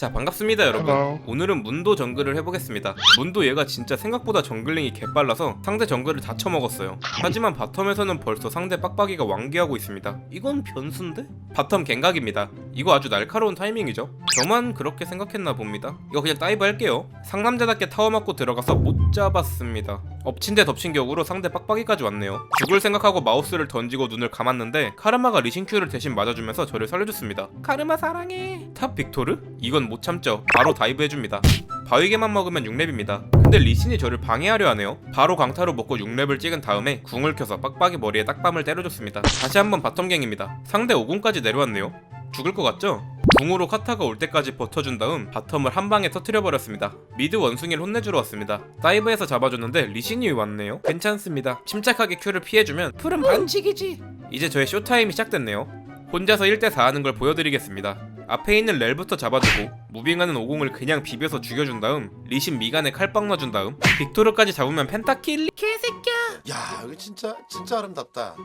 자 반갑습니다 여러분. Hello. 오늘은 문도 정글을 해보겠습니다. 문도 얘가 진짜 생각보다 정글링이 개빨라서 상대 정글을 다 쳐먹었어요. 하지만 바텀에서는 벌써 상대 빡빡이가 완기하고 있습니다. 이건 변수인데? 바텀 갱각입니다 이거 아주 날카로운 타이밍이죠. 저만 그렇게 생각했나 봅니다. 이거 그냥 다이브 할게요. 상남자답게 타워 맞고 들어가서 못 잡았습니다. 엎친 데 덮친 격으로 상대 빡빡이까지 왔네요. 죽을 생각하고 마우스를 던지고 눈을 감았는데 카르마가 리신큐를 대신 맞아주면서 저를 살려줬습니다. 카르마 사랑해. 탑 빅토르? 이건 못 참죠. 바로 다이브 해줍니다. 바위개만 먹으면 6렙입니다. 근데 리신이 저를 방해하려 하네요. 바로 강타로 먹고 6렙을 찍은 다음에 궁을 켜서 빡빡이 머리에 딱밤을 때려줬습니다. 다시 한번 바텀갱입니다. 상대 5궁까지 내려왔네요 죽을 것 같죠? 궁으로 카타가 올 때까지 버텨준 다음 바텀을 한 방에 터트려버렸습니다. 미드 원숭이를 혼내주러 왔습니다. 다이브에서 잡아줬는데 리신이 왔네요. 괜찮습니다. 침착하게 큐를 피해주면 풀은 반칙이지. 이제 저의 쇼타임이 시작됐네요. 혼자서 1대4 하는 걸 보여드리겠습니다. 앞에 있는 렐부터 잡아주고 무빙하는 오공을 그냥 비벼서 죽여준 다음 리신 미간에 칼빵 넣어준 다음 빅토르까지 잡으면 펜타킬 개새끼야 야 여기 진짜 진짜 아름답다.